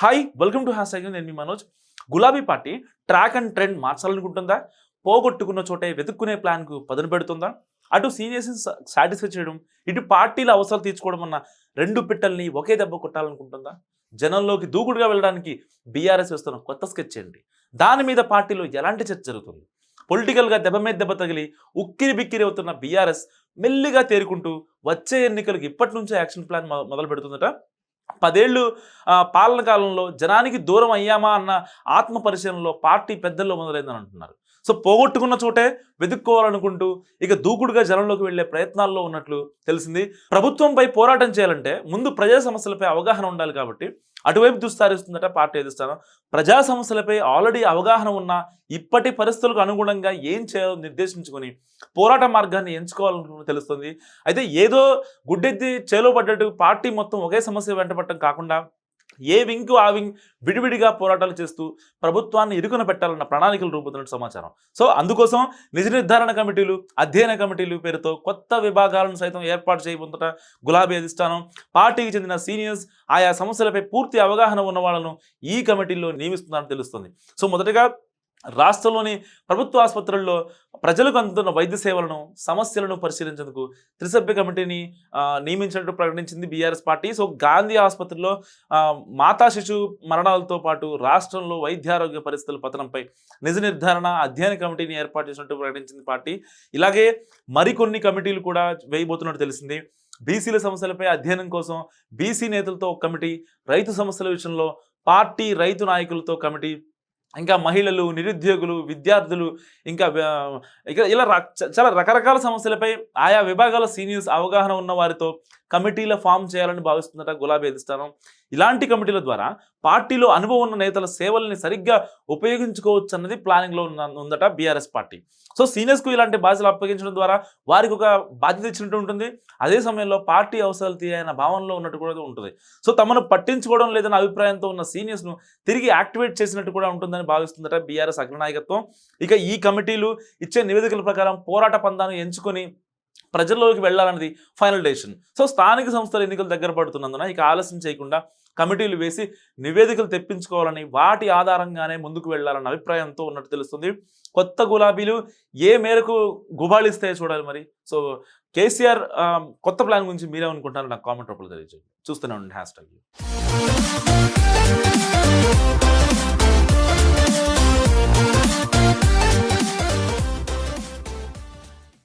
Hi welcome to hash నేను మీ మనోజ్. గులాబీ పార్టీ ట్రాక్ అండ్ ట్రెండ్ మార్చాలనుకుంటుందా? పోగొట్టుకున్న చోటే వెతుక్కునే ప్లాన్కు పదును పెడుతుందా? అటు సీనియర్స్ని సాటిస్ఫై చేయడం ఇటు పార్టీల అవసరాలు తీర్చుకోవడం అన్న రెండు పిట్టల్ని ఒకే దెబ్బ కొట్టాలనుకుంటుందా? జనంలోకి దూకుడుగా వెళ్ళడానికి బీఆర్ఎస్ వేస్తున్న కొత్త స్కెచ్ ఏంటి? దాని మీద పార్టీలో ఎలాంటి చర్చ జరుగుతుంది? పొలిటికల్గా దెబ్బ మీద దెబ్బ తగిలి ఉక్కిరి బిక్కిరి అవుతున్న బీఆర్ఎస్ మెల్లిగా తేరుకుంటూ వచ్చే ఎన్నికలకు ఇప్పటి నుంచే యాక్షన్ ప్లాన్ మొదలు పెడుతుందట పదేళ్ళు పాలన కాలంలో జనానికి దూరం అయ్యామా అన్న ఆత్మ పరిశీలనలో పార్టీ పెద్దల్లో మొదలైందని అంటున్నారు. సో పోగొట్టుకున్న చోటే వెతుక్కోవాలనుకుంటూ ఇక దూకుడుగా జనంలోకి వెళ్ళే ప్రయత్నాల్లో ఉన్నట్లు తెలిసింది. ప్రభుత్వంపై పోరాటం చేయాలంటే ముందు ప్రజా సమస్యలపై అవగాహన ఉండాలి కాబట్టి అటువైపు దుస్తారిస్తుందట పార్టీ ఎదుస్తాను ప్రజా సమస్యలపై ఆల్రెడీ అవగాహన ఉన్న ఇప్పటి పరిస్థితులకు అనుగుణంగా ఏం చేయాలో నిర్దేశించుకొని పోరాట మార్గాన్ని ఎంచుకోవాలనుకున్న తెలుస్తుంది. అయితే ఏదో గుడ్డెత్తి చేలో పడ్డట్టు పార్టీ మొత్తం ఒకే సమస్య వెంటపడటం కాకుండా ఏ వింగ్ ఆ వింగ్ విడివిడిగా పోరాటాలు చేస్తూ ప్రభుత్వాన్ని ఇరుకున పెట్టాలన్న ప్రణాళికలు రూపొందినట్టు సమాచారం. సో అందుకోసం నిజ నిర్ధారణ కమిటీలు అధ్యయన కమిటీలు పేరుతో కొత్త విభాగాలను సైతం ఏర్పాటు చేయబోతున్న గులాబీ అధిష్టానం పార్టీకి చెందిన సీనియర్స్ ఆయా సమస్యలపై పూర్తి అవగాహన ఉన్న వాళ్ళను ఈ కమిటీల్లో నియమిస్తున్నారని తెలుస్తుంది. సో మొదటగా రాష్ట్రంలోని ప్రభుత్వ ఆసుపత్రుల్లో ప్రజలకు అందుతున్న వైద్య సేవలను సమస్యలను పరిశీలించేందుకు త్రిసభ్య కమిటీని నియమించినట్టు ప్రకటించింది బీఆర్ఎస్ పార్టీ. సో గాంధీ ఆసుపత్రిలో మాతా శిశు మరణాలతో పాటు రాష్ట్రంలో వైద్యారోగ్య పరిస్థితుల పతనంపై నిజ నిర్ధారణ అధ్యయన కమిటీని ఏర్పాటు చేసినట్టు ప్రకటించింది పార్టీ. ఇలాగే మరికొన్ని కమిటీలు కూడా వేయబోతున్నట్టు తెలిసింది. బీసీల సమస్యలపై అధ్యయనం కోసం బీసీ నేతలతో ఒక కమిటీ రైతు సమస్యల విషయంలో పార్టీ రైతు నాయకులతో కమిటీ ఇంకా మహిళలు నిరుద్యోగులు విద్యార్థులు ఇంకా ఇలా చ- చాలా రకరకాల సమస్యలపై ఆయా విభాగాల సీనియర్స్ అవగాహన ఉన్న వారితో కమిటీల ఫామ్ చేయాలని భావిస్తుందట గులాబీ అధిష్టానం. ఇలాంటి కమిటీల ద్వారా పార్టీలో అనుభవం ఉన్న నేతల సేవల్ని సరిగ్గా ఉపయోగించుకోవచ్చు అన్నది ప్లానింగ్లో ఉన్న ఉందట బీఆర్ఎస్ పార్టీ. సో సీనియర్స్కు ఇలాంటి బాధ్యతలు అప్పగించడం ద్వారా వారికి ఒక బాధ్యత ఇచ్చినట్టు ఉంటుంది. అదే సమయంలో పార్టీ అవసరాలు తీయన భావనలో ఉన్నట్టు కూడా ఉంటుంది. సో తమను పట్టించుకోవడం లేదన్న అభిప్రాయంతో ఉన్న సీనియర్స్ను తిరిగి యాక్టివేట్ చేసినట్టు కూడా ఉంటుందని భావిస్తుందట బీఆర్ఎస్ అగ్రనాయకత్వం. ఇక ఈ కమిటీలు ఇచ్చే నివేదికల ప్రకారం పోరాట పందాన్ని ఎంచుకొని ప్రజల్లోకి వెళ్ళాలన్నది ఫైనల్ డెసిషన్. సో స్థానిక సంస్థల ఎన్నికలు దగ్గర పడుతున్నందున ఇక ఆలస్యం చేయకుండా కమిటీలు వేసి నివేదికలు తెప్పించుకోవాలని వాటి ఆధారంగానే ముందుకు వెళ్ళాలన్న అభిప్రాయంతో ఉన్నట్టు తెలుస్తుంది. కొత్త గులాబీలు ఏ మేరకు గుబాళిస్తాయో చూడాలి మరి? సో కేసీఆర్ కొత్త ప్లాన్ గురించి మీరేమనుకుంటారో నాకు కామెంట్ రూపంలో తెలియజేయండి. చూస్తూనే ఉండండి. Hash tag.